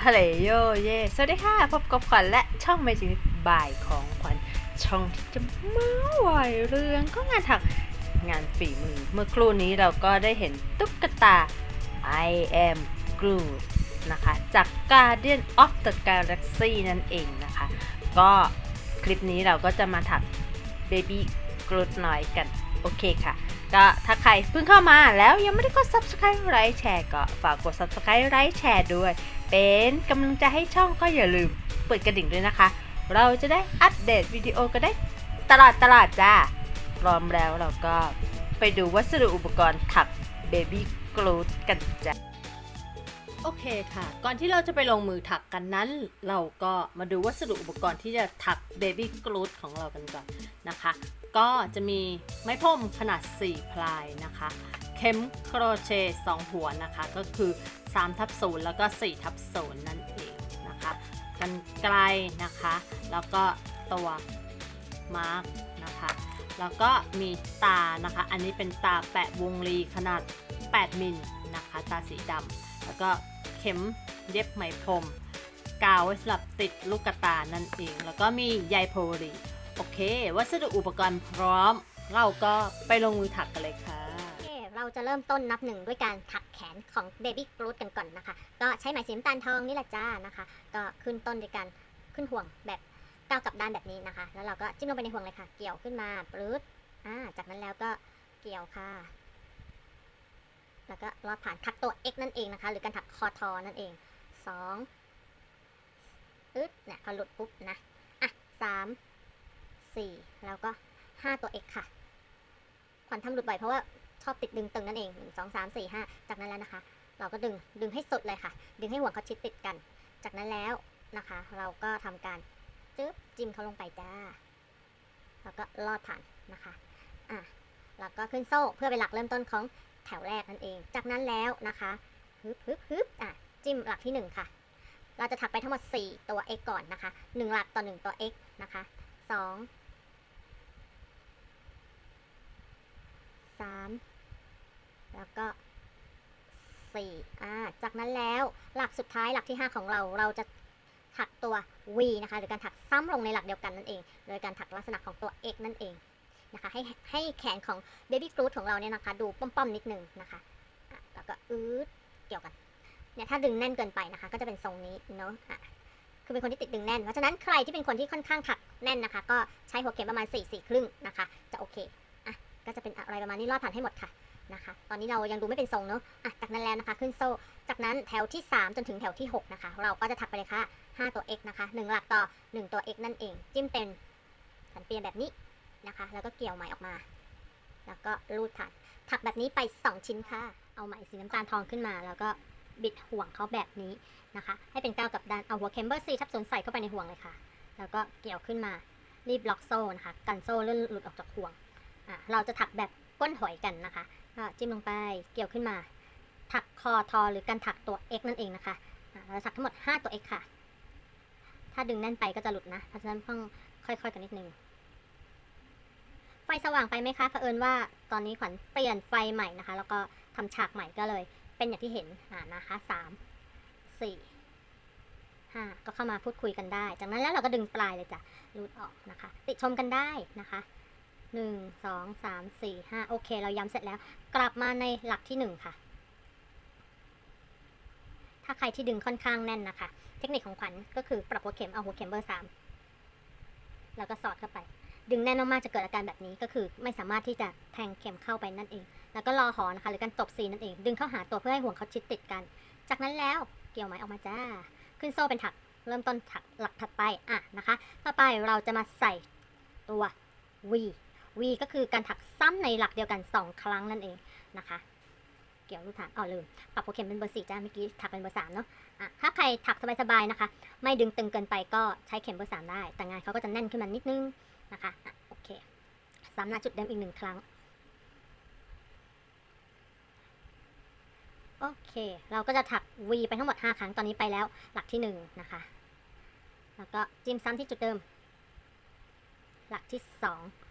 ฮัลโหลโยเยสวัสดีค่ะ พบกับขวัญและช่องเมจิบ่ายของขวัญช่องที่จะเมาส์วายเรื่องก็งานถักงานฝีมือ เมื่อครู่นี้เราก็ได้เห็นตุ๊กตา I am Groot นะคะ จาก Guardian of the Galaxy นั่นเองนะคะ ก็คลิปนี้เราก็จะมาถัก Baby Groot น้อยกัน โอเคค่ะก็ถ้าใครเพิ่งเข้ามาแล้วยังไม่ได้กด subscribe ไลค์แชร์ก็ฝากกด subscribe ไลค์แชร์ด้วย เป็นกำลังใจให้ช่องก็อย่าลืมเปิดกระดิ่งด้วยนะคะ เราจะได้อัปเดตวิดีโอก็ได้ตลอดตลอดจ้าพร้อมแล้วเราก็ไปดูวัสดุอุปกรณ์ถัก Baby Groot กันจ้ะโอเคค่ะ ก่อนที่เราจะไปลงมือถักกันนั้น เราก็มาดูวัสดุอุปกรณ์ที่จะถัก Baby Groot ของเรากันก่อนนะคะ ก็จะมีไม้พรมขนาด 4 พลายนะคะ ข็มโครเชต์2หัวนะคะ ก็คือ3ทับ0แล้วก็4ทับ0นั่นเองนะคะกันไกลนะคะ แล้วก็ตัวมาร์กนะคะแล้วก็มีตานะคะ อันนี้เป็นตาแปะวงรีขนาด 8 มิลนะคะ ตาสีดำแล้วก็เข็มเย็บไหมพรมกาวไว้สำหรับติดลูกกระตานั่นเอง แล้วก็มีใยโพลีโอเค วัสดุอุปกรณ์พร้อม เราก็ไปลงมือถักกันเลยค่ะ เราจะเริ่มต้นนับหนึ่งด้วยการถักแขนของ Baby Groot กันก่อนนะคะ ก็ใช้ไหมสีน้ำตาลทองนี่แหละจ้านะคะ ก็ขึ้นต้นด้วยการขึ้นห่วงแบบก้าวกลับด้านแบบนี้นะคะ แล้วเราก็จิ้มลงไปในห่วงเลยค่ะ เกี่ยวขึ้นมาปลื้ดอ่าจากนั้นแล้วก็เกี่ยวค่ะ แล้วก็ลอดผ่านถักตัว X นั่นเองนะคะ หรือการถักคอทอนั่นเองสองอึดเนี่ยพอหลุดปุ๊บนะ อะสามสี่แล้วก็ห้าตัว X ค่ะขวัญทำหลุดบ่อยเพราะว่า ชอบติดดึงตึงนั่นเองหนึ่งงสามสี่ห้าจากนั้นแล้วนะคะ เราก็ดึงดึงให้สุดเลยค่ะ ดึงให้ห่วงเขาชิดติดกัน จากนั้นแล้วนะคะ เราก็ทำการจึ๊บจิ้มเขาลงไปจ้าแล้วก็ลอดผ่านนะคะอะแล้วก็ขึ้นโซ่เพื่อเป็นหลักเริ่มต้นของแถวแรกนั่นเอง จากนั้นแล้วนะคะฮึบฮึบฮึบอะจิ้มหลักที่ 1 ค่ะ เราจะถักไปทั้งหมด 4 ตัว x ก่อนนะคะ 1 หลักต่อ 1 ตัว x นะคะ 2ามแล้วก็สี่อ่าจากนั้นแล้วหลักสุดท้ายหลักที่ 5 ของเราเราจะถักตัว V นะคะ หรือการถักซ้ำลงในหลักเดียวกันนั่นเอง โดยการถักลักษณะของตัว X นั่นเองนะคะ ให้ให้แขนของ Baby Groot ของเราเนี่ยนะคะ ดูป้อมๆนิดนึงนะคะะแล้วก็อืดเกี่ยวกันเนี่ยถ้าดึงแน่นเกินไปนะคะ ก็จะเป็นทรงนี้เนาะอะคือเป็นคนที่ติดดึงแน่น เพราะฉะนั้นใครที่เป็นคนที่ค่อนข้างถักแน่นนะคะ ก็ใช้หัวเข็มประมาณ4 4ครึ่งนะคะ จะโอเค ก็จะเป็นอะไรประมาณนี้รอดผ่านให้หมดค่ะนะคะ ตอนนี้เรายังดูไม่เป็นทรงเนอะอะจากนั้นแล้วนะคะขึ้นโซ่ จากนั้นแถวที่ 3 จนถึงแถวที่ 6 นะคะ เราก็จะถักไปเลยค่ะ 5 ตัว x นะคะ 1 หลักต่อ 1 ตัว x นั่นเอง จิ้มเป็นสันเปียนแบบนี้นะคะ แล้วก็เกี่ยวไหมออกมา แล้วก็รูดผ่านถักแบบนี้ไป 2 ชิ้นค่ะ เอาไหมสีน้ำตาลทองขึ้นมา แล้วก็บิดห่วงเขาแบบนี้นะคะ ให้เป็นก้าวกับด้านเอาหัวเคมเบอร์ซีทับศูนย์ใส่เข้าไปในห่วงเลยค่ะ แล้วก็เกี่ยวขึ้นมารีบล็อกโซ่นะคะ กันโซ่เลื่อนหลุดออกจากห่วง เราจะถักแบบก้นหอยกันนะคะก็จิ้มลงไปเกี่ยวขึ้นมา ถักคอทอหรือการถักตัว x นั่นเองนะคะเราถักทั้งหมด 5 ตัว x ค่ะ ถ้าดึงแน่นไปก็จะหลุดนะเพราะฉะนั้นต้องค่อยๆกันนิดนึงไฟสว่างไปไหมคะเผอิญว่าตอนนี้ขวัญเปลี่ยนไฟใหม่นะคะ แล้วก็ทำฉากใหม่ก็เลย เป็นอย่างที่เห็นอ่านะคะสามสี่ห้าก็เข้ามาพูดคุยกันได้ จากนั้นแล้วเราก็ดึงปลายเลยจ้ะรูดออกนะคะ ติชมกันได้นะคะ หนึ่งสองสามสี่ห้าโอเค เราย้ำเสร็จแล้ว กลับมาในหลักที่หนึ่งค่ะ ถ้าใครที่ดึงค่อนข้างแน่นนะคะ เทคนิคของขวัญก็คือปรับหัวเข็มเอาหัวเข็มเบอร์สามแล้วก็สอดเข้าไป ดึงแน่นมากๆจะเกิดอาการแบบนี้ก็คือไม่สามารถที่จะแทงเข็มเข้าไปนั่นเอง แล้วก็รอหอนะคะ หรือการตบซีนั่นเอง ดึงเข้าหาตัวเพื่อให้ห่วงเขาชิดติดกัน จากนั้นแล้วเกี่ยวไหมออกมาจ้า ขึ้นโซ่เป็นถัก เริ่มต้นถักหลักถัดไปอะนะคะ ต่อไปเราจะมาใส่ตัว V V ก็คือการถักซ้ำในหลักเดียวกัน 2 ครั้งนั่นเองนะคะ เกี่ยวรูปฐานอ๋อลืมปรับโปรเข็มเป็นเบอร์สี่จ้าเมื่อกี้ถักเป็นเบอร์สามเนาะอะถ้าใครถักสบายๆนะคะ ไม่ดึงตึงเกินไปก็ใช้เข็มเบอร์สามได้ แต่งานเขาก็จะแน่นขึ้นมานิดนึงนะคะอะโอเคซ้ำหน้าจุดเดิมอีกหนึ่งครั้งโอเค เราก็จะถัก V ไปทั้งหมด 5 ครั้ง ตอนนี้ไปแล้วหลักที่ 1 นะคะ แล้วก็จิ้มซ้ำที่จุดเดิม หลักที่ 2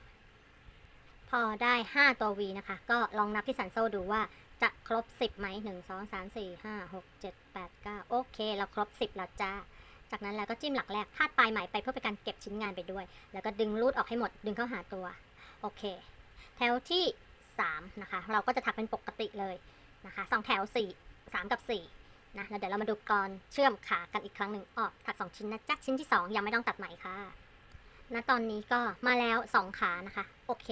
พอได้ 5 ตัว V นะคะ ก็ลองนับที่สันโซ่ดูว่าจะครบ 10ไหมหนึ่งสองสามสี่ห้าหกเจ็ดแปดเก้าโอเค เราครบ 10แล้วจ้า จากนั้นเราก็จิ้มหลักแรกคาดปลายไหมไปเพื่อเป็นการเก็บชิ้นงานไปด้วย แล้วก็ดึงรูดออกให้หมด ดึงเข้าหาตัว โอเค แถวที่ 3 นะคะ เราก็จะถักเป็นปกติเลยนะคะสองแถว 4 3 กับ 4 นะ แล้วเดี๋ยวเรามาดูกรเชื่อมขากันอีกครั้งหนึ่งออกถัก 2 ชิ้นนะจ๊ะ ชิ้นที่ 2 ยังไม่ต้องตัดไหมค่ะณตอนนี้ก็มาแล้ว 2 ขานะคะ โอเค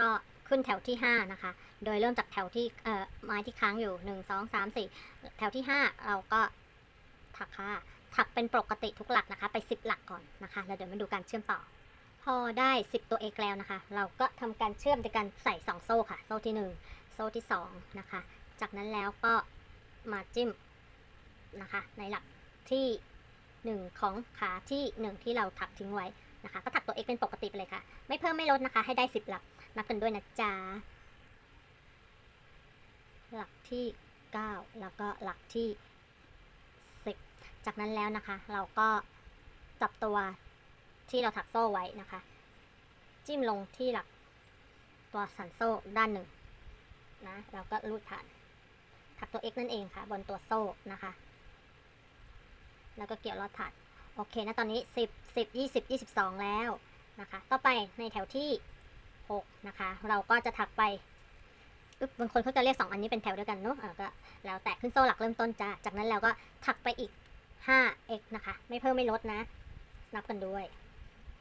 ก็ขึ้นแถวที่ 5 นะคะ โดยเริ่มจากแถวที่เอ่อไม้ที่ค้างอยู่ 1 2 3 4 แถวที่ 5 เราก็ถักค่ะถักเป็นปกติทุกหลักนะคะ ไป 10 หลักก่อนนะคะ แล้วเดี๋ยวมาดูการเชื่อมต่อ พอได้ 10 ตัว x แล้วนะคะ เราก็ทำการเชื่อมโดยการใส่ 2 โซ่ค่ะ โซ่ที่ 1 โซ่ที่ 2 นะคะ จากนั้นแล้วก็มาจิ้มนะคะ ในหลักที่ 1 ของขาที่ 1 ที่เราถักทิ้งไว้นะคะ ก็ถักตัว x เป็นปกติไปเลยค่ะ ไม่เพิ่มไม่ลดนะคะ ให้ได้ 10 หลัก นับกันด้วยนะจ๊ะ หลักที่ 9 แล้วก็หลักที่ 10 จากนั้นแล้วนะคะ เราก็จับตัวที่เราถักโซ่ไว้นะคะ จิ้มลงที่หลักตัวสันโซ่ด้านหนึ่งนะแล้วก็ลูดผ่านถักตัว x นั่นเองค่ะ บนตัวโซ่นะคะ แล้วก็เกี่ยวลอดถัด โอเคนะตอนนี้ 10 10 20 22 แล้วนะคะ ต่อไปในแถวที่ 6 นะคะ เราก็จะถักไปบางคนเขาจะเรียก 2 อันนี้เป็นแถวเดียวกันเนอะก็แล้วแต่ขึ้นโซ่หลักเริ่มต้นจ้าจากนั้นเราก็ถักไปอีก 5x นะคะ ไม่เพิ่มไม่ลดนะ นับกันด้วย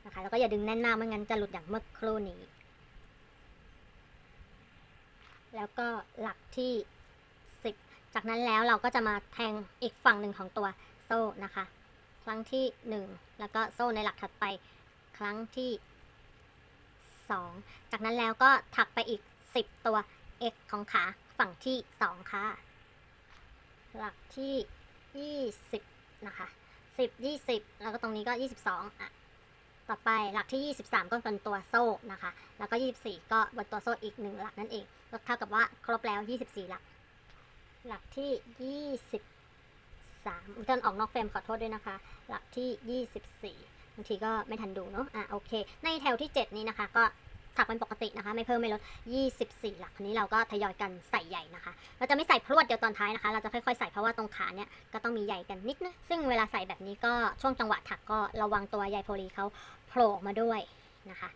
นะคะ แล้วก็อย่าดึงแน่นมากไม่งั้นจะหลุดอย่างเมื่อครู่นี้ แล้วก็หลักที่ 10 จากนั้นแล้วเราก็จะมาแทงอีกฝั่งหนึ่งของตัวโซ่นะคะ ครั้งที่ 1 แล้วก็โซ่ในหลักถัดไป ครั้งที่ 2 จากนั้นแล้วก็ถักไปอีก 10 ตัว x ของขาฝั่งที่ 2 ค่ะ หลักที่ 20 นะคะ 10 20 แล้วก็ตรงนี้ก็ 22อะต่อไปหลักที่ 23 ก็เป็นตัวโซ่นะคะ แล้วก็ 24 ก็บนตัวโซ่อีก 1 หลักนั่นเองก็เท่ากับว่าครบแล้ว 24 หลัก หลักที่ 23 อุยตอนออกนอกเฟรมขอโทษด้วยนะคะ หลักที่ 24 บางทีก็ไม่ทันดูเนาะอะโอเค ในแถวที่ 7 นี้นะคะ ก็ถักเป็นปกตินะคะ ไม่เพิ่มไม่ลด 24 หลักนนี้เราก็ทยอยกันใส่ใหญ่นะคะ เราจะไม่ใส่พรวดเดียวตอนท้ายนะคะ เราจะค่อยๆใส่เพราะว่าตรงขาเนี่ยก็ต้องมีใหญ่กันนิดนะซึ่งเวลาใส่แบบนี้ก็ช่วงจังหวะถักก็ระวังตัวใยโพลีเขาโผล่ออกมาด้วยนะคะ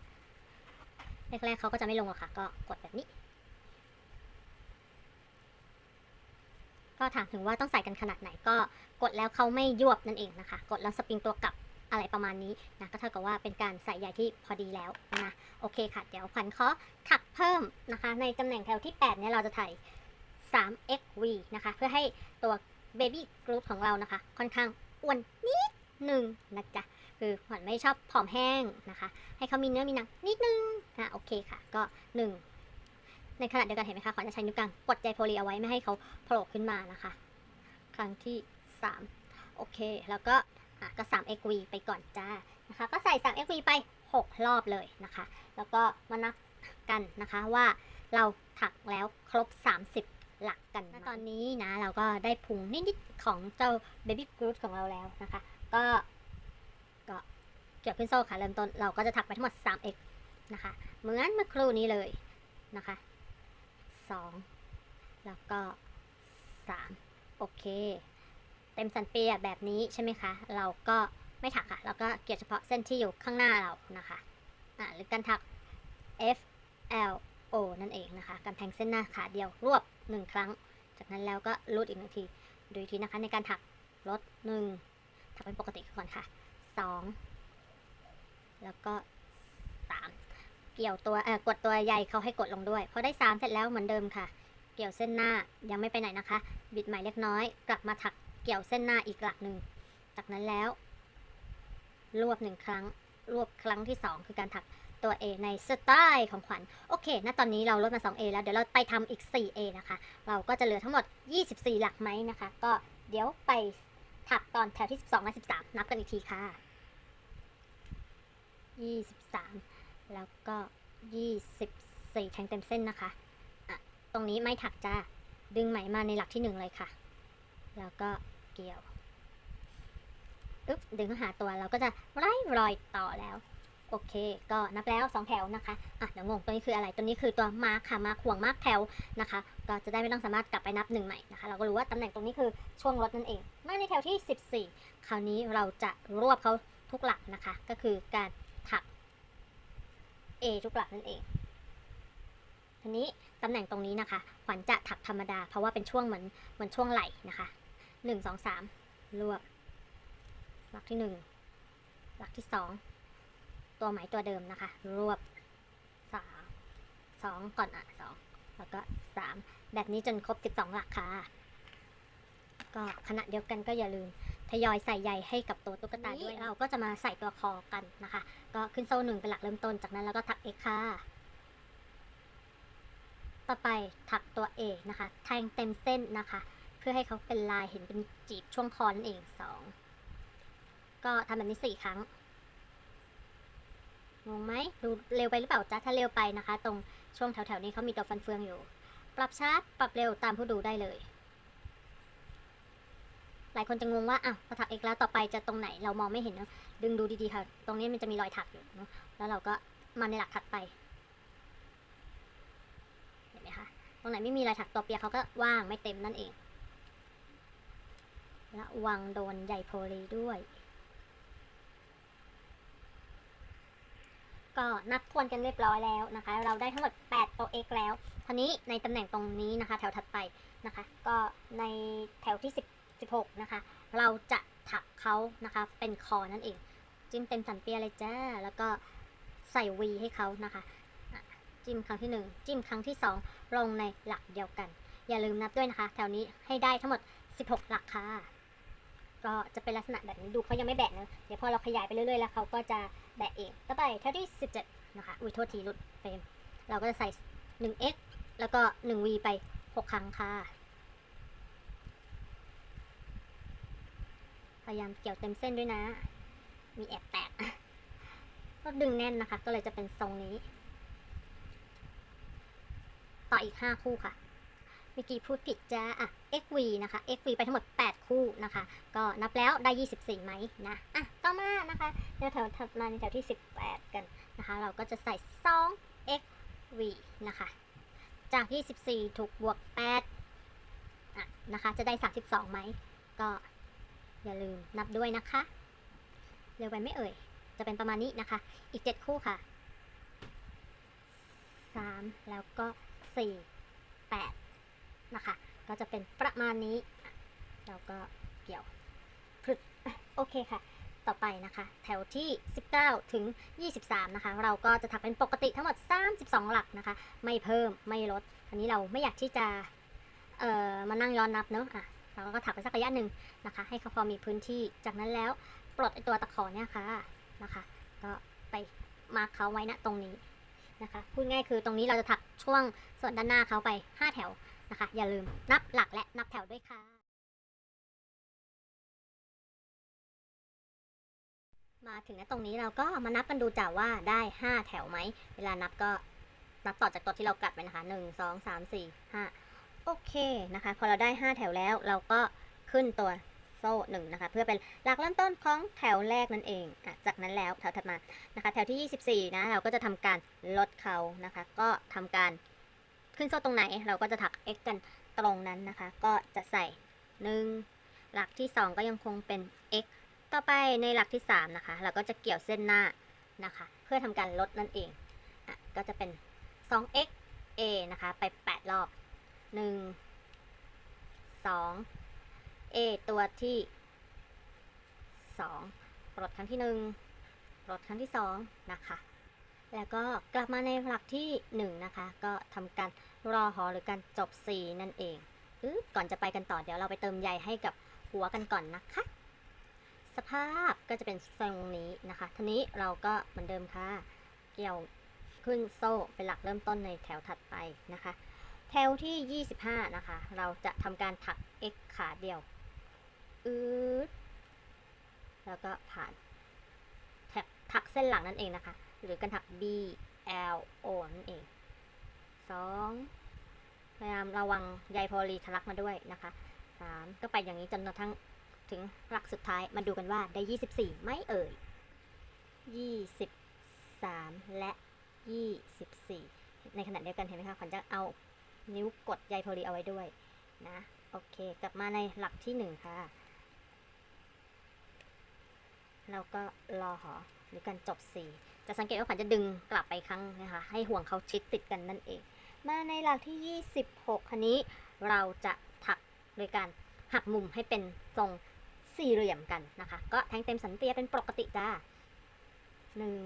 แรกๆเขาก็จะไม่ลงหรอกค่ะ ก็กดแบบนี้ ก็ถามถึงว่าต้องใส่กันขนาดไหนก็กดแล้วเขาไม่ยวบนั่นเองนะคะ กดแล้วสปริงตัวกลับ อะไรประมาณนี้นะก็เท่ากับว่าเป็นการใส่ใยที่พอดีแล้วนะโอเคค่ะ เดี๋ยวขวัญขอถักเพิ่มนะคะ ในตำแหน่งแถวที่ 8 เนี่ยเราจะถ่าย 3xv นะคะ เพื่อให้ตัว baby group ของเรานะคะ ค่อนข้างอ้วนนิดหนึ่งนะจ๊ะคือขวัญไม่ชอบผอมแห้งนะคะ ให้เขามีเนื้อมีหนังนิดนึงอะโอเคค่ะ ก็ 1 ในขณะเดียวกันเห็นไหมคะขวัญจะใช้นิ้วกลางกดใยโพลีเอาไว้ไม่ให้เขาโผล่ขึ้นมานะคะ ครั้งที่ 3 โอเค แล้วก็ อะก็ 3xv ไปก่อนจ้านะคะ ก็ใส่ 3xv ไป 6 รอบเลยนะคะ แล้วก็มานับกันนะคะว่าเราถักแล้วครบ 30 หลักกันตอนนี้นะ เราก็ได้พุงนิดๆของเจ้า baby groot ของเราแล้วนะคะ ก็ก็เกี่ยวขึ้นโซ่ค่ะเริ่มต้นเราก็จะถักไปทั้งหมด 3x นะคะ เหมือนเมื่อครู่นี้เลยนะคะ 2 แล้วก็ 3 โอเค เต็มสันเปียแบบนี้ใช่ไหมคะ เราก็ไม่ถักค่ะเราก็เกี่ยวเฉพาะเส้นที่อยู่ข้างหน้าเรานะคะอ่าหรือการถัก F L O นั่นเองนะคะ การแทงเส้นหน้าขาเดียวรวบ 1 ครั้ง จากนั้นแล้วก็รูดอีกหนึ่งที ดูอีกทีนะคะในการถักลด1ถักเป็นปกติก่อนค่ะ 2 แล้วก็ 3 เกี่ยวตัวเอ่อกดตัวใหญ่เขาให้กดลงด้วยพอได้ 3 เสร็จแล้วเหมือนเดิมค่ะ เกี่ยวเส้นหน้ายังไม่ไปไหนนะคะ บิดใหม่เล็กน้อย กลับมาถัก กี่ยวเส้นหน้าอีกหลักหนึ่ง จากนั้นแล้ว รวบหนึ่งครั้ง รวบครั้งที่ 2 คือการถักตัว A ในสไตล์ของขวัญ โอเค ณ ตอนนี้เราลดมา 2A แล้ว เดี๋ยวเราไปทำอีก 4A นะคะ เราก็จะเหลือทั้งหมด 24 หลักไหมนะคะ ก็เดี๋ยวไปถักตอนแถวที่ 12และ13 นับกันอีกทีค่ะ 23 แล้วก็ 24 แทงเต็มเส้นนะคะะตรงนี้ไม่ถักจ้า ดึงไหมมาในหลักที่ 1 เลยค่ะ แล้วก็ เกี่ยวอึ๊บดึงเขาหาตัวเราก็จะไล่รอยต่อแล้ว โอเค ก็นับแล้ว 2 แถวนะคะอะเดี๋ยวงงตัวนี้คืออะไรตัวนี้คือตัวมาร์คค่ะมาร์คห่วงมาร์คแถวนะคะ ก็จะได้ไม่ต้องสามารถกลับไปนับหนึ่งใหม่นะคะ เราก็รู้ว่าตำแหน่งตรงนี้คือช่วงลดนั่นเองมาในแถวที่ 14 คราวนี้เราจะรวบเขาทุกหลักนะคะ ก็คือการถัก A ทุกหลักนั่นเองทีนี้ตำแหน่งตรงนี้นะคะขวัญจะถักธรรมดา เพราะว่าเป็นช่วงเหมือนเหมือนช่วงไหลนะคะ หนึ่งสองสามรวบหลักที่หนึ่งหลักที่สองตัวไหมตัวเดิมนะคะ รวบสามสองก่อนอะสองแล้วก็สามแบบนี้จนครบสิบสองหลักค่ะ ก็ขณะเดียวกันก็อย่าลืมทยอยใส่ใยให้กับตัวตุ๊กตาด้วยเราก็จะมาใส่ตัวคอกันนะคะ ก็ขึ้นโซ่หนึ่งเป็นหลักเริ่มต้นจากนั้นแล้วก็ถัก x ค่ะ ต่อไปถักตัว A นะคะ แทงเต็มเส้นนะคะ เพื่อให้เขาเป็นลายเห็นเป็นจีบช่วงคอนั่นเองสองก็ทำแบบนี้สี่ครั้งงงไหมดูเร็วไปหรือเปล่าจ๊ะถ้าเร็วไปนะคะ ตรงช่วงแถวๆนี้เขามีตัวฟันเฟืองอยู่ ปรับช้าปรับเร็วตามผู้ดูได้เลยหลายคนจะงงว่าอ้าวพอถักเอกแล้วต่อไปจะตรงไหนเรามองไม่เห็นเนอะดึงดูดีๆค่ะ ตรงนี้มันจะมีรอยถักอยู่นะแล้วเราก็มาในหลักถัดไปเห็นไหมคะตรงไหนไม่มีรอยถักตัวเปียเขาก็ว่างไม่เต็มนั่นเอง ระวังโดนใยโพลีด้วย ก็นับทวนกันเรียบร้อยแล้วนะคะ เราได้ทั้งหมด 8 ตัว x แล้วทีนี้ในตำแหน่งตรงนี้นะคะ แถวถัดไปนะคะ ก็ในแถวที่ 10 16 นะคะ เราจะถักเขานะคะ เป็นคอนั่นเอง จิ้มเต็มสันเปียเลยจ้า แล้วก็ใส่ V ให้เขานะคะอะจิ้มครั้งที่ 1 จิ้มครั้งที่ 2 ลงในหลักเดียวกัน อย่าลืมนับด้วยนะคะ แถวนี้ให้ได้ทั้งหมด 16 หลักค่ะ ก็จะเป็นลักษณะแบบนี้ดูเขายังไม่แบะนะเดี๋ยวพอเราขยายไปเรื่อยๆแล้วเขาก็จะแบะเองต่อไปแถวที่ 17 นะคะ อุ้ยโทษทีหลุดเฟรม เราก็จะใส่ 1x แล้วก็ 1v ไป 6 ครั้งค่ะ พยายามเกี่ยวเต็มเส้นด้วยนะ มีแอบแตก ก็ดึงแน่นนะคะ ก็เลยจะเป็นทรงนี้ ต่ออีก 5 คู่ค่ะ มื่อกี้พูดผิดจ้าอะ xv นะคะ xv ไปทั้งหมด 8 คู่นะคะ ก็นับแล้วได้ 24 ไหมนะ อะ ต่อมานะคะเดี๋ยวแถวถัดมาในแถวที่ 18 กันนะคะ เราก็จะใส่ 2 xv นะคะ จาก 24 ถูกบวก 8 อะ นะคะ จะได้ 32ไหม ก็อย่าลืมนับด้วยนะคะ เร็วไปไม่เอ่ย จะเป็นประมาณนี้นะคะ อีก 7 คู่ค่ะ 3 แล้วก็ 4 8 นะคะ ก็จะเป็นประมาณนี้อะแล้วก็เกี่ยวพึดโอเคค่ะ ต่อไปนะคะ แถวที่ 19 ถึง 23 นะคะ เราก็จะถักเป็นปกติทั้งหมด 32 หลักนะคะ ไม่เพิ่มไม่ลด อันนี้เราไม่อยากที่จะเอ่อมานั่งย้อนนับเนอะอะเราก็ถักไปสักระยะหนึ่งนะคะ ให้เขาพอมีพื้นที่จากนั้นแล้วปลดไอตัวตะขอเนี่ยค่ะนะคะ ก็ไปมาร์คเขาไว้ณตรงนี้นะคะพูดง่ายคือตรงนี้เราจะถักช่วงส่วนด้านหน้าเขาไป 5 แถว นะคะ อย่าลืมนับหลักและนับแถวด้วยค่ะ มาถึงณตรงนี้เราก็มานับกันดูจ้ะว่าได้ 5 แถวไหม เวลานับก็นับต่อจากตัวที่เรากัดไปนะคะ 1 2 3 4 5 โอเคนะคะ พอเราได้ 5 แถวแล้วเราก็ขึ้นตัวโซ่หนึ่งนะคะเพื่อเป็นหลักเริ่มต้นของแถวแรกนั่นเองอจากนั้นแล้วแถวถัดมานะคะ แถวที่ 24 นะเราก็จะทำการลดเขานะคะ ก็ทำการ ขึ้นโซ่ตรงไหน เราก็จะถัก x กันตรงนั้นนะคะ ก็จะใส่ 1 หลักที่ 2 ก็ยังคงเป็น x ต่อไปในหลักที่ 3 นะคะ เราก็จะเกี่ยวเส้นหน้านะคะ เพื่อทำการลดนั่นเองอะก็จะเป็น 2x a นะคะ ไป 8 รอบ 1 2 a ตัวที่ 2 ปลดครั้งที่ 1 ปลดครั้งที่ 2 นะคะ แล้วก็กลับมาในหลักที่ 1 นะคะ ก็ทำการรอหอหรือการจบ C นั่นเองอก่อนจะไปกันต่อเดี๋ยวเราไปเติมใยให้กับหัวกันก่อนนะคะ สภาพก็จะเป็นทรงนี้นะคะ ทีนี้เราก็เหมือนเดิมค่ะ เกี่ยวขึ้นโซ่เป็นหลักเริ่มต้นในแถวถัดไปนะคะ แถวที่ 25 นะคะ เราจะทำการถัก x ขาเดียวอืดแล้วก็ผ่านถักเส้นหลังนั่นเองนะคะ หรือการถัก b l o นั่นเองสองพยายามระวังใยโพลีทะลักมาด้วยนะคะสามก็ไปอย่างนี้จนกระทั่งถึงหลักสุดท้ายมาดูกันว่าได้ 24ไหมเอ่ย24 23 และ 24 ในขณะเดียวกันเห็นไหมคะขวัญจะเอานิ้วกดใยโพลีเอาไว้ด้วยนะโอเค กลับมาในหลักที่ 1 ค่ะ เราก็รอหอหรือการจบ 4 จะสังเกตว่าขวัญจะดึงกลับไปครั้งนะคะให้ห่วงเขาชิดติดกันนั่นเอง มาในหลักที่ 26คันนี้เราจะถักโดยการหักมุมให้เป็นทรงสี่เหลี่ยมกันนะคะ ก็แทงเต็มสันเปียเป็นปกติจ้าหนึ่ง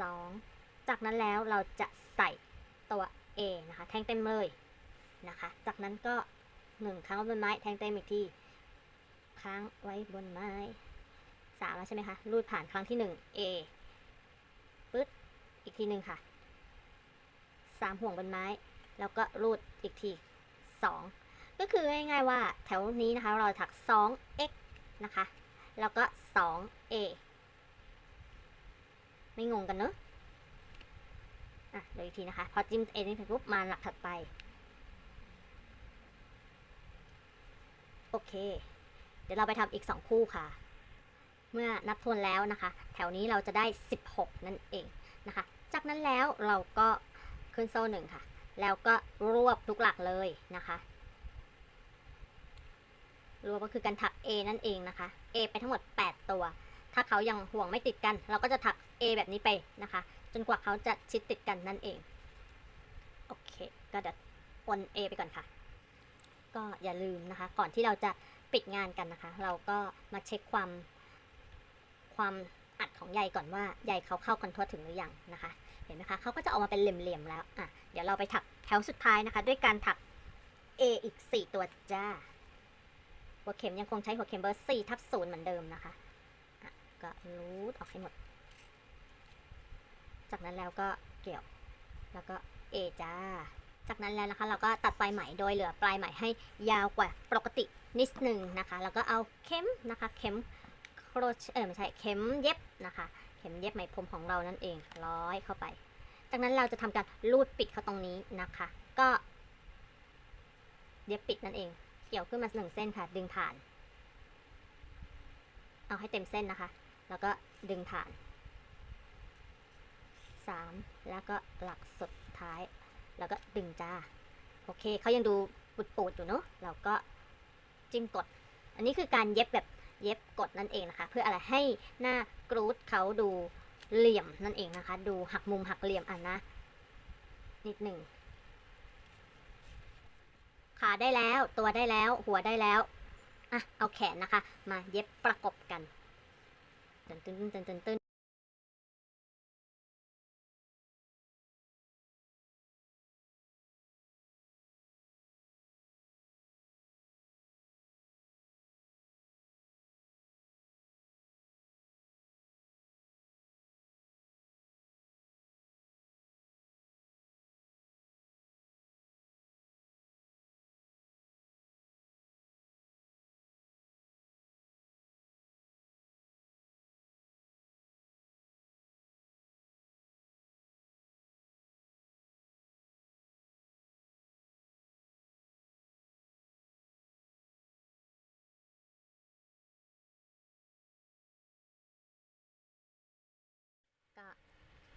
สองจากนั้นแล้วเราจะใส่ตัว A นะคะ แทงเต็มเลยนะคะ จากนั้นก็หนึ่งครั้งไว้บนไม้แทงเต็มอีกทีค้างไว้บนไม้ สามแล้วใช่ไหมคะ รูดผ่านครั้งที่หนึ่ง A ปึ๊ด อีกทีหนึ่งค่ะสามห่วงบนไม้ แล้วก็รูดอีกทีสองก็คือง่ายๆว่าแถวนี้นะคะ เราถัก 2x นะคะ แล้วก็ 2a ไม่งงกันเนอะอะเดี๋ยวอีกทีนะคะ พอจิ้ม a นี่เสร็จปุ๊บมาหลักถัดไป โอเค เดี๋ยวเราไปทำอีก 2 คู่ค่ะ เมื่อนับทวนแล้วนะคะ แถวนี้เราจะได้ 16 นั่นเองนะคะ จากนั้นแล้วเราก็ขึ้นโซ่หนึ่งค่ะ แล้วก็รวบทุกหลักเลยนะคะรวบก็คือการถัก A นั่นเองนะคะ A ไปทั้งหมด 8 ตัว ถ้าเขายังห่วงไม่ติดกัน เราก็จะถัก A แบบนี้ไปนะคะ จนกว่าเขาจะชิดติดกันนั่นเอง โอเค ก็เดี๋ยวปน A ไปก่อนค่ะ ก็อย่าลืมนะคะ ก่อนที่เราจะปิดงานกันนะคะ เราก็มาเช็คความ ความอัดของใยก่อนว่าใยเขาเข้ากันทั่วถึงหรือยังนะคะ เห็นไหมคะเขาก็จะออกมาเป็นเหลี่ยมๆแล้วอะเดี๋ยวเราไปถักแถวสุดท้ายนะคะ ด้วยการถัก A อีก 4 ตัวจ้าหัวเข็มยังคงใช้หัวเข็มเบอร์4ทับ0เหมือนเดิมนะคะะก็รูดออกให้หมด จากนั้นแล้วก็เกี่ยว แล้วก็ A จ้า จากนั้นแล้วนะคะ เราก็ตัดปลายไหมโดยเหลือปลายไหมให้ยาวกว่าปกตินิดหนึ่งนะคะ แล้วก็เอาเข็มนะคะ เข็ม โครชเออไม่ใช่เข็มเย็บนะคะ เข็มเย็บไหมพรมของเรานั่นเองร้อยเข้าไป จากนั้นเราจะทำการลูดปิดเขาตรงนี้นะคะ ก็ เย็บปิดนั่นเอง เกี่ยวขึ้นมาหนึ่งเส้นค่ะ ดึงผ่าน เอาให้เต็มเส้นนะคะ แล้วก็ดึงผ่านสามแล้วก็หลักสุดท้าย แล้วก็ดึงจ้า โอเคเขายังดูปูดๆอยู่เนอะเราก็จิ้มกด อันนี้คือการเย็บแบบ เย็บกดนั่นเองนะคะ เพื่ออะไรให้หน้ากรูดเขาดูเหลี่ยมนั่นเองนะคะ ดูหักมุมหักเหลี่ยมอะนะ นิดหนึ่งขาได้แล้วตัวได้แล้วหัวได้แล้วอะเอาแขนนะคะ มาเย็บประกบกันตึนตึนตึนตึน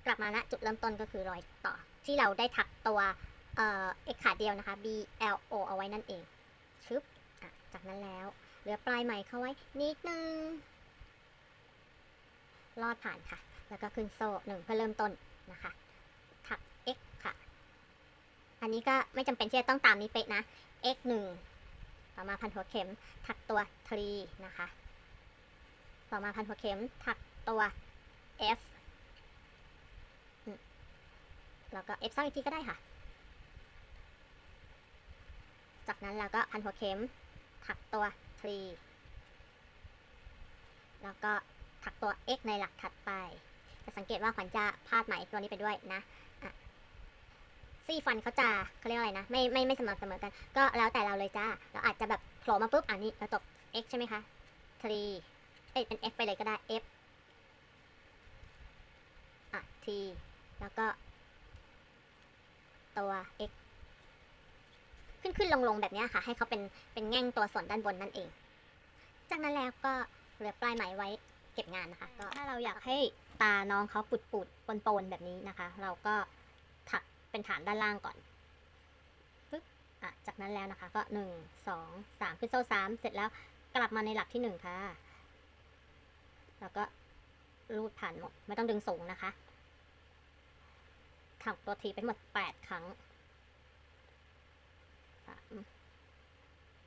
กลับมาณจุดเริ่มต้นก็คือรอยต่อ ที่เราได้ถักตัวเอ่อ x ขาเดียวนะคะ b l o เอาไว้นั่นเองชึบจากนั้นแล้วเหลือปลายไหมเข้าไว้นิดนึงลอดผ่านค่ะ แล้วก็ขึ้นโซ่หนึ่งเพื่อเริ่มต้นนะคะ ถัก x ค่ะ อันนี้ก็ไม่จำเป็นที่จะต้องตามนี้เป๊ะนะ x หนึ่งต่อมาพันหัวเข็ม ถักตัว3นะคะ ต่อมาพันหัวเข็ม ถักตัว f อืม แล้วก็ f ซ้ำอีกทีก็ได้ค่ะ จากนั้นเราก็พันหัวเข็ม ถักตัว3แล้วก็ถักตัว x ในหลักถัดไปจะสังเกตว่าขวัญจะพาดไหมตัวนี้ไปด้วยนะซี่ฟันเขาจะเขาเรียกอะไรนะ ไม่ไม่ไม่สม่ำเสมอกัน ก็แล้วแต่เราเลยจ้า เราอาจจะแบบโผล่มาปุ๊บ อันนี้เราตก x ใช่ไหมคะ3เอ้ยเป็น f ไปเลยก็ได้ f อะ t แล้วก็ ตัว x ขึ้นขึ้นลงลงแบบนี้ค่ะ ให้เขาเป็นเป็นแง่งตัวส่วนด้านบนนั่นเอง จากนั้นแล้วก็เหลือปลายไหมไว้เก็บงานนะคะ ก็ถ้าเราอยากให้ตาน้องเขาปุดปุดปนปนๆแบบนี้นะคะ เราก็ถักเป็นฐานด้านล่างก่อนปึ๊บอะจากนั้นแล้วนะคะ ก็หนึ่งสองสามขึ้นโซ่สามเสร็จแล้วกลับมาในหลักที่หนึ่งค่ะ แล้วก็รูดผ่านหมดไม่ต้องดึงสูงนะคะ ถักตัวทีไปหมดแปดครั้งสาม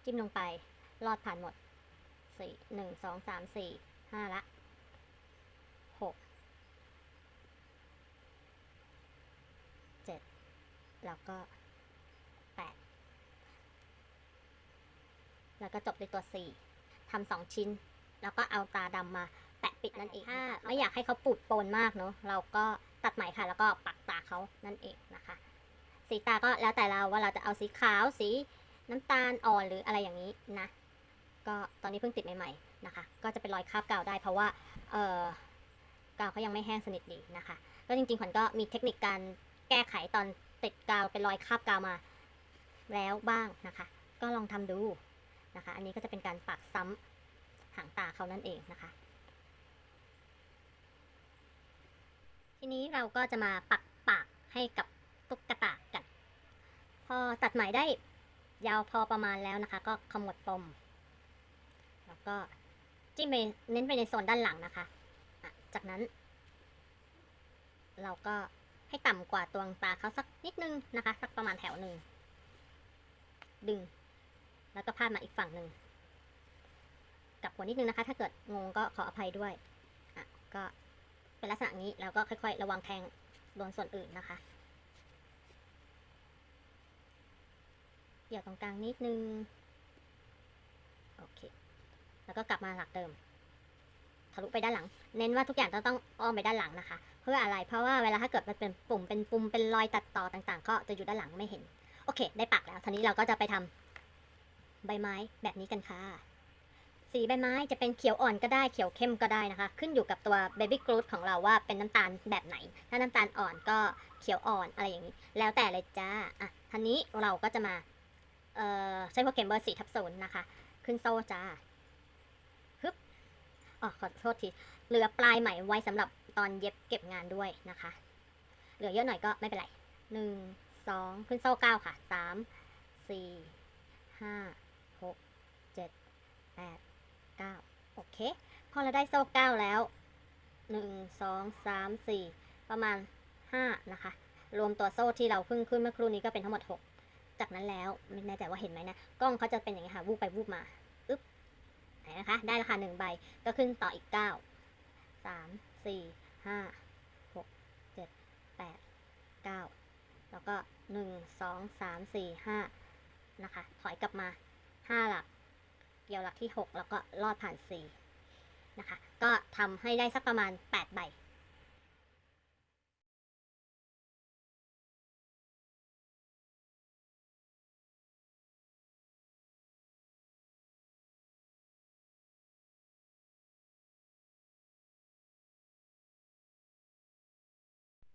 จิ้มลงไปลอดผ่านหมดสี่หนึ่งสองสามสี่ห้าละหกเจ็ดแล้วก็แปดแล้วก็จบด้วยตัวสี่ทำสองชิ้น แล้วก็เอาตาดำมาแปะปิดนั่นเองถ้าไม่อยากให้เขาปูดโปนมากเนาะเราก็ ตัดไหมค่ะ แล้วก็ปักตาเขานั่นเองนะคะ สีตาก็แล้วแต่เราว่าเราจะเอาสีขาวสีน้ำตาลอ่อนหรืออะไรอย่างนี้นะ ก็ตอนนี้เพิ่งติดใหม่ๆนะคะ ก็จะเป็นรอยคราบกาวได้เพราะว่าเออกาวเขายังไม่แห้งสนิทดีนะคะ ก็จริงๆขวัญก็มีเทคนิคการแก้ไขตอนติดกาวเป็นรอยคราบกาวมาแล้วบ้างนะคะ ก็ลองทำดูนะคะ อันนี้ก็จะเป็นการปักซ้ำหางตาเขานั่นเองนะคะ ทีนี้เราก็จะมาปักปากให้กับตุ๊กตากัน พอตัดไหมได้ยาวพอประมาณแล้วนะคะ ก็ขมวดปม แล้วก็จิ้มไปเน้นไปในโซนด้านหลังนะคะะจากนั้น เราก็ให้ต่ำกว่าตัวตาเขาสักนิดนึงนะคะ สักประมาณแถวหนึ่ง ดึง แล้วก็พาดมาอีกฝั่งหนึ่งกลับหัวนิดนึงนะคะ ถ้าเกิดงงก็ขออภัยด้วย อะ ก็ เป็นลักษณะนี้แล้วก็ค่อย ๆ ระวังแทงโดนส่วนอื่นนะคะเกี่ยวตรงกลางนิดนึง โอเค แล้วก็กลับมาหลักเดิม ทะลุไปด้านหลัง เน้นว่าทุกอย่างต้องต้องอ้อมไปด้านหลังนะคะ เพื่ออะไร เพราะว่าเวลาถ้าเกิดมันเป็นปุ่ม เป็นปุ่ม เป็นรอยตัดต่อต่างๆ ก็จะอยู่ด้านหลังไม่เห็น โอเค ได้ปักแล้วทีนี้เราก็จะไปทำใบไม้แบบนี้กันค่ะ สีใบไม้จะเป็นเขียวอ่อนก็ได้เขียวเข้มก็ได้นะคะ ขึ้นอยู่กับตัว baby g r o o t ของเราว่าเป็นน้ำตาลแบบไหน ถ้าน้ำตาลอ่อนก็เขียวอ่อนอะไรอย่างนี้ แล้วแต่เลยจ้าอะทีนี้เราก็จะมาใช้โปรแกรมเบอร์สี่ทับศูนย์นะคะ ขึ้นโซ่จ้าฮึบอ๋อขอโทษทีเหลือปลายไหมไว้สำหรับตอนเย็บเก็บงานด้วยนะคะ เหลือเยอะหน่อยก็ไม่เป็นไรหนึ่งสองขึ้นโซ่เก้าค่ะสามสี่ห้าหกเจ็ดแปด เก้าโอเค พอเราได้โซ่เก้าแล้วหนึ่งสองสามสี่ประมาณห้านะคะ รวมตัวโซ่ที่เราเพิ่งขึ้นเมื่อครู่นี้ก็เป็นทั้งหมดหกจากนั้นแล้วไม่แน่ใจว่าเห็นไหมนะ กล้องเขาจะเป็นอย่างนี้ค่ะ วูบไปวูบมาอึ๊บไหนนะคะ ได้ราคาหนึ่งใบ ก็ขึ้นต่ออีกเก้าสามสี่ห้าหกเจ็ดแปดเก้าแล้วก็หนึ่งสองสามสี่ห้านะคะ ถอยกลับมาห้าหลัก เกียวหลักที่หกแล้วก็ลอดผ่านสีนะคะ ก็ทำให้ได้สักประมาณแปดใบ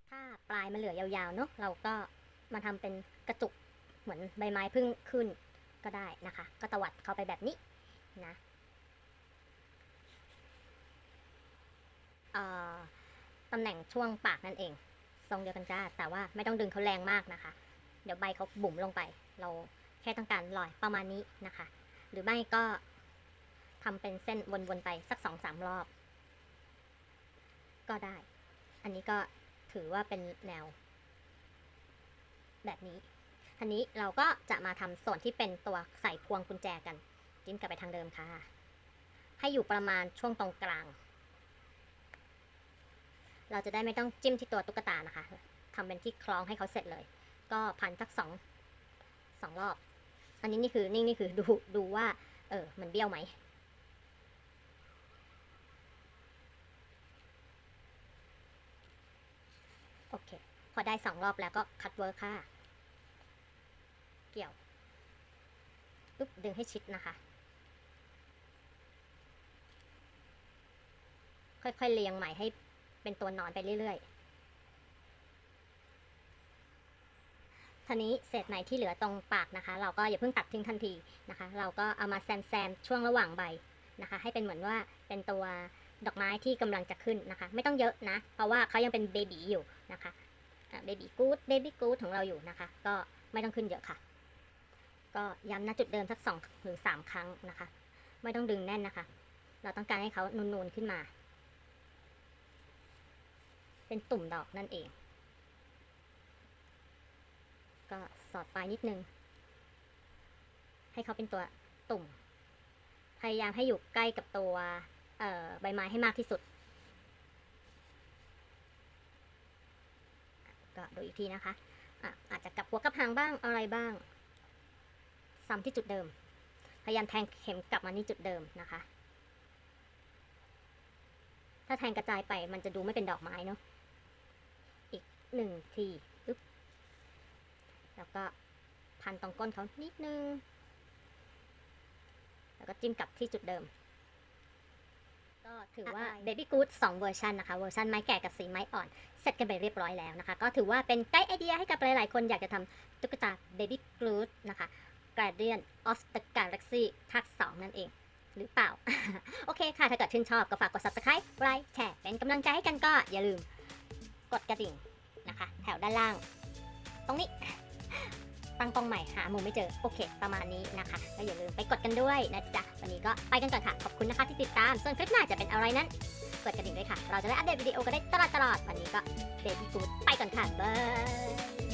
ถ้าปลายมันเหลือยาวๆเนาะเราก็มาทำเป็นกระจุกเหมือนใบไม้พึ่งขึ้นก็ได้นะคะ ก็ตวัดเข้าไปแบบนี้ นะตำแหน่งช่วงปากนั่นเอง ทรงเดียวกันจ้า แต่ว่าไม่ต้องดึงเขาแรงมากนะคะ เดี๋ยวใบเขาบุ๋มลงไป เราแค่ต้องการลอยประมาณนี้นะคะ หรือไม่ก็ทำเป็นเส้นวนๆไปสักสองสามรอบ ก็ได้ อันนี้ก็ถือว่าเป็นแนว แบบนี้ทีนี้เราก็จะมาทำส่วนที่เป็นตัวใส่พวงกุญแจกัน จิ้มกลับไปทางเดิมค่ะ ให้อยู่ประมาณช่วงตรงกลาง เราจะได้ไม่ต้องจิ้มที่ตัวตุ๊กตานะคะทำเป็นที่คล้องให้เขาเสร็จเลย ก็พันสักสองสองรอบ อันนี้นี่คือนิ่งนี่คือดูดูว่า เออ มันเบี้ยวไหมโอเค พอได้สองรอบแล้วก็คัดเวิร์คค่ะ เกี่ยวปุ๊บ ดึงให้ชิดนะคะ ค่อยๆเรียงใหม่ให้เป็นตัวนอนไปเรื่อยๆทีนี้เศษไหนที่เหลือตรงปากนะคะ เราก็อย่าเพิ่งตัดทิ้งทันทีนะคะ เราก็เอามาแซมๆช่วงระหว่างใบนะคะ ให้เป็นเหมือนว่าเป็นตัวดอกไม้ที่กำลังจะขึ้นนะคะ ไม่ต้องเยอะนะ เพราะว่าเขายังเป็นเบบีอยู่นะคะเบบีกู๊ดเบบี้กู๊ดของเราอยู่นะคะ ก็ไม่ต้องขึ้นเยอะค่ะ ก็ย้ำณจุดเดิมสักสองหรือสามครั้งนะคะ ไม่ต้องดึงแน่นนะคะ เราต้องการให้เขานูนๆขึ้นมา เป็นตุ่มดอกนั่นเอง ก็สอดปลายนิดนึง ให้เขาเป็นตัวตุ่ม พยายามให้อยู่ใกล้กับตัวใบไม้ให้มากที่สุด ก็ดูอีกทีนะคะอะอาจจะกลับหัวกับหางบ้างอะไรบ้างซ้ำที่จุดเดิม พยายามแทงเข็มกลับมาที่จุดเดิมนะคะ ถ้าแทงกระจายไปมันจะดูไม่เป็นดอกไม้เนาะ หนึ่งทีอึ๊บแล้วก็พันตรงก้นเขานิดนึง แล้วก็จิ้มกลับที่จุดเดิม ก็ถือว่า Baby Good 2 เวอร์ชันนะคะ เวอร์ชันไม้แก่กับสีไม้อ่อน เสร็จกันไปเรียบร้อยแล้วนะคะ ก็ถือว่าเป็นไกด์ไอเดียให้กับหลายๆ คนอยากจะทำตุ๊กตา Baby Good นะคะ Guardian of the Galaxy ภาค2นั่นเองหรือเปล่า โอเคค่ะ ถ้าเกิดชื่นชอบก็ฝากกด subscribe ไลค์แชร์เป็นกำลังใจให้กันก็อย่าลืมกดกระดิ่ง นะคะ แถวด้านล่าง ตรงนี้ ตั้งกล้องใหม่หามุมไม่เจอ โอเค ประมาณนี้นะคะก็อย่าลืมไปกดกันด้วยนะจ๊ะ วันนี้ก็ไปกันก่อนค่ะ ขอบคุณนะคะที่ติดตาม ส่วนคลิปหน้าจะเป็นอะไรนั้นกดกระดิ่งด้วยค่ะ เราจะได้อัปเดตวิดีโอกันได้ตลอดตลอด วันนี้ก็เบบี้กูดไปก่อนค่ะบาย